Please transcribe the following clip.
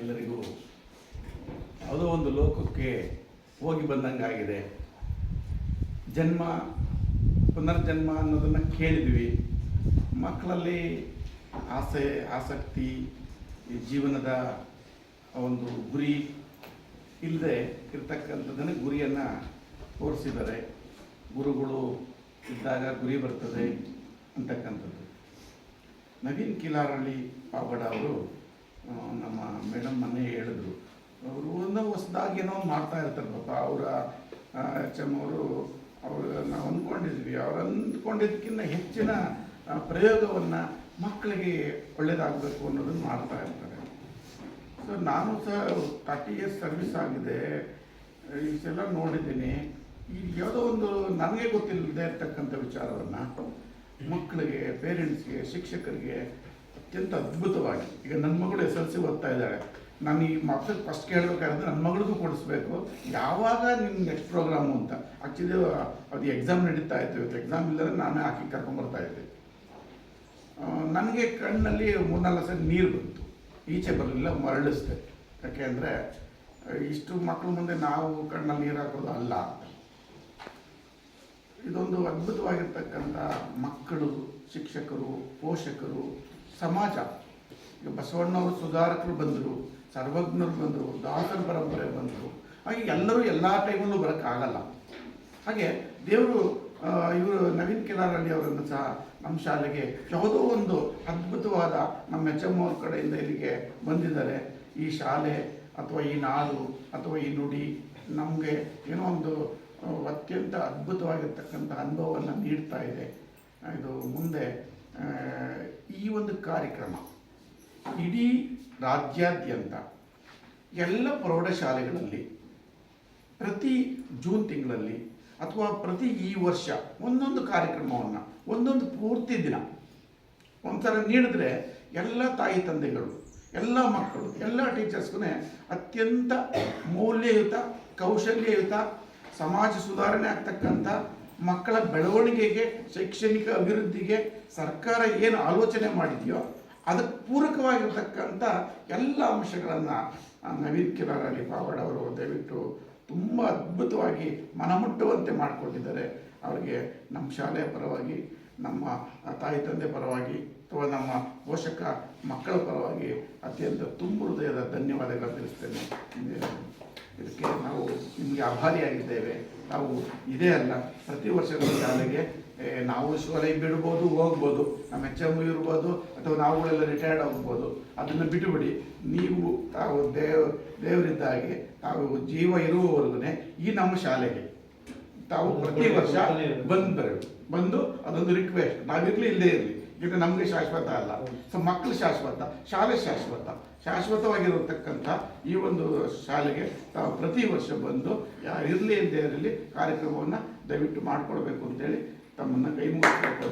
ಎಲ್ಲರಿಗೂ ಯಾವುದೋ ಒಂದು ಲೋಕಕ್ಕೆ ಹೋಗಿ ಬಂದಂಗಾಗಿದೆ. ಜನ್ಮ, ಪುನರ್ಜನ್ಮ ಅನ್ನೋದನ್ನು ಕೇಳಿದ್ವಿ. ಮಕ್ಕಳಲ್ಲಿ ಆಸೆ, ಆಸಕ್ತಿ, ಈ ಜೀವನದ ಒಂದು ಗುರಿ ಇಲ್ಲದೆ ಇರ್ತಕ್ಕಂಥದ್ದನ್ನು ಗುರಿಯನ್ನು ತೋರಿಸಿದ್ದಾರೆ. ಗುರುಗಳು ಇದ್ದಾಗ ಗುರಿ ಬರ್ತದೆ ಅಂತಕ್ಕಂಥದ್ದು. ನವೀನ್ ಕಿಲಾರಳ್ಳಿ ಪಾವಗಡ ಅವರು ನಮ್ಮ ಮೇಡಮ್ ಮನೆ ಹೇಳಿದ್ರು. ಅವರು ಒಂದು ಹೊಸದಾಗಿ ಏನೋ ಮಾಡ್ತಾ ಇರ್ತಾರೆ ಪಾಪ. ಅವರ ಎಚ್ ಎಂ ಅವರು ಅವರು, ನಾವು ಅಂದ್ಕೊಂಡಿದ್ವಿ. ಅವ್ರು ಅಂದ್ಕೊಂಡಿದ್ದಕ್ಕಿಂತ ಹೆಚ್ಚಿನ ಪ್ರಯೋಗವನ್ನು ಮಕ್ಕಳಿಗೆ ಒಳ್ಳೇದಾಗಬೇಕು ಅನ್ನೋದನ್ನು ಮಾಡ್ತಾ ಇರ್ತಾರೆ. ಸೊ ನಾನು ಸಹ ತರ್ಟಿ ಇಯರ್ಸ್ ಸರ್ವಿಸ್ ಆಗಿದೆ. ಇಷ್ಟೆಲ್ಲ ನೋಡಿದ್ದೀನಿ. ಈಗ ಯಾವುದೋ ಒಂದು ನನಗೆ ಗೊತ್ತಿಲ್ಲದೆ ಇರ್ತಕ್ಕಂಥ ವಿಚಾರವನ್ನು ಮಕ್ಕಳಿಗೆ ಪೇರೆಂಟ್ಸ್ಗೆ ಶಿಕ್ಷಕರಿಗೆ ಅತ್ಯಂತ ಅದ್ಭುತವಾಗಿ. ಈಗ ನನ್ನ ಮಗಳು ಎಸ್ ಎಲ್ ಸಿ ಓದ್ತಾ ಇದ್ದಾಳೆ. ನಾನು ಈ ಮಕ್ಕಳಿಗೆ ಫಸ್ಟ್ ಕೇಳಬೇಕಾದ್ರೆ ನನ್ನ ಮಗಳಿಗೂ ಕೊಡಿಸ್ಬೇಕು. ಯಾವಾಗ ನಿನ್ನ ನೆಕ್ಸ್ಟ್ ಪ್ರೋಗ್ರಾಮು ಅಂತ? ಆ್ಯಕ್ಚುಲಿ ಅದು ಎಕ್ಸಾಮ್ ನಡೀತಾ ಇತ್ತು. ಇವತ್ತು ಎಕ್ಸಾಮ್ ಇಲ್ಲದ್ರೆ ನಾನೇ ಹಾಕಿ ಕರ್ಕೊಂಬರ್ತಾ ಇದ್ದೆ. ನನಗೆ ಕಣ್ಣಲ್ಲಿ ಮೂರ್ನಾಲ್ಕು ಸರಿ ನೀರು ಬಂತು. ಈಚೆ ಬರಲಿಲ್ಲ, ಮರಳಿಸ್ದೆ. ಯಾಕೆ ಅಂದರೆ, ಇಷ್ಟು ಮಕ್ಕಳ ಮುಂದೆ ನಾವು ಕಣ್ಣಲ್ಲಿ ನೀರು ಹಾಕೋದು ಅಲ್ಲ ಇದೊಂದು ಅದ್ಭುತವಾಗಿರ್ತಕ್ಕಂಥ ಮಕ್ಕಳು, ಶಿಕ್ಷಕರು, ಪೋಷಕರು ಸಮಾಜ. ಈಗ ಬಸವಣ್ಣವರು, ಸುಧಾರಕರು ಬಂದರು, ಸರ್ವಜ್ಞರು ಬಂದರು, ದಾಸರ ಪರಂಪರೆ ಬಂದರು. ಹಾಗೆ ಎಲ್ಲರೂ ಎಲ್ಲ ಟೈಮಲ್ಲೂ ಬರೋಕ್ಕಾಗಲ್ಲ. ಹಾಗೆ ದೇವರು ಇವರು ನವೀನ್ ಕಿಲಾರಳ್ಳಿ ಅವರನ್ನು ಸಹ ನಮ್ಮ ಶಾಲೆಗೆ ಯಾವುದೋ ಒಂದು ಅದ್ಭುತವಾದ ನಮ್ಮ ಎಚ್ ಎಂ ಅವ್ರ ಕಡೆಯಿಂದ ಇಲ್ಲಿಗೆ ಬಂದಿದ್ದಾರೆ. ಈ ಶಾಲೆ ಅಥವಾ ಈ ನಾಡು ಅಥವಾ ಈ ನುಡಿ ನಮಗೆ ಏನೋ ಒಂದು ಅತ್ಯಂತ ಅದ್ಭುತವಾಗಿರ್ತಕ್ಕಂಥ ಅನುಭವವನ್ನು ನೀಡ್ತಾ ಇದೆ. ಇದು ಮುಂದೆ ಈ ಒಂದು ಕಾರ್ಯಕ್ರಮ ಇಡೀ ರಾಜ್ಯಾದ್ಯಂತ ಎಲ್ಲ ಪ್ರೌಢಶಾಲೆಗಳಲ್ಲಿ ಪ್ರತಿ ಜೂನ್ ತಿಂಗಳಲ್ಲಿ ಅಥವಾ ಪ್ರತಿ ಈ ವರ್ಷ ಒಂದೊಂದು ಕಾರ್ಯಕ್ರಮವನ್ನು, ಒಂದೊಂದು ಪೂರ್ತಿ ದಿನ ಒಂಥರ ನೀಡಿದ್ರೆ ಎಲ್ಲ ತಾಯಿ ತಂದೆಗಳು, ಎಲ್ಲ ಮಕ್ಕಳು, ಎಲ್ಲ ಟೀಚರ್ಸ್ಗೂ ಅತ್ಯಂತ ಮೌಲ್ಯಯುತ, ಕೌಶಲ್ಯಯುತ, ಸಮಾಜ ಸುಧಾರಣೆ ಆಗ್ತಕ್ಕಂಥ ಮಕ್ಕಳ ಬೆಳವಣಿಗೆಗೆ, ಶೈಕ್ಷಣಿಕ ಅಭಿವೃದ್ಧಿಗೆ ಸರ್ಕಾರ ಏನು ಆಲೋಚನೆ ಮಾಡಿದೆಯೋ ಅದಕ್ಕೆ ಪೂರಕವಾಗಿರ್ತಕ್ಕಂಥ ಎಲ್ಲ ಅಂಶಗಳನ್ನು ನವೀನ್ ಕಿಲಾರಳ್ಳಿ ಪಾವಡ್ ಅವರು ದಯವಿಟ್ಟು ತುಂಬ ಅದ್ಭುತವಾಗಿ ಮನಮುಟ್ಟುವಂತೆ ಮಾಡಿಕೊಟ್ಟಿದ್ದಾರೆ ಅವರಿಗೆ ನಮ್ಮ ಶಾಲೆಯ ಪರವಾಗಿ, ನಮ್ಮ ತಾಯಿ ತಂದೆ ಪರವಾಗಿ ಅಥವಾ ನಮ್ಮ ಪೋಷಕ ಮಕ್ಕಳ ಪರವಾಗಿ ಅತ್ಯಂತ ತುಂಬ ಹೃದಯದ ಧನ್ಯವಾದಗಳು ತಿಳಿಸ್ತೇನೆ. ಇದಕ್ಕೆ ನಾವು ನಿಮಗೆ ಆಭಾರಿಯಾಗಿದ್ದೇವೆ. ನಾವು ಇದೇ ಅಲ್ಲ, ಪ್ರತಿ ವರ್ಷ ನಮ್ಮ ಶಾಲೆಗೆ ನಾವು ಶಾಲೆಗೆ ಬಿಡ್ಬೋದು, ಹೋಗ್ಬೋದು, ನಮ್ಮ ಎಚ್ ಎಂ ಇರ್ಬೋದು, ಅಥವಾ ನಾವುಗಳೆಲ್ಲ ರಿಟೈರ್ಡ್ ಆಗ್ಬೋದು. ಅದನ್ನು ಬಿಟ್ಟುಬಿಡಿ, ನೀವು ತಾವು ದೇವ, ದೇವರಿದ್ದಾಗೆ ತಾವು ಜೀವ ಇರುವವರೆಗೂ ಈ ನಮ್ಮ ಶಾಲೆಗೆ ತಾವು ಪ್ರತಿ ವರ್ಷ ಬಂದು ಬರಬೇಕು ಬಂದು ಅದೊಂದು ರಿಕ್ವೆಸ್ಟ್ ನಾವಿರಲಿ ಇಲ್ಲದೇ ಇರಲಿ. ಈಗ ನಮಗೆ ಶಾಶ್ವತ ಅಲ್ಲ. ಸೊ ಮಕ್ಕಳು ಶಾಶ್ವತ, ಶಾಲೆ ಶಾಶ್ವತ. ಶಾಶ್ವತವಾಗಿರತಕ್ಕಂಥ ಈ ಒಂದು ಶಾಲೆಗೆ ತಾವು ಪ್ರತಿ ವರ್ಷ ಬಂದು ಯಾರು ಇರಲಿ ಇಲ್ಲದೇ ಇರಲಿ ಕಾರ್ಯಕ್ರಮವನ್ನು ದಯವಿಟ್ಟು ಮಾಡಿಕೊಡ್ಬೇಕು ಅಂತೇಳಿ ತಮ್ಮನ್ನು ಕೈ ಮುಗಿಸ್ಬೇಕು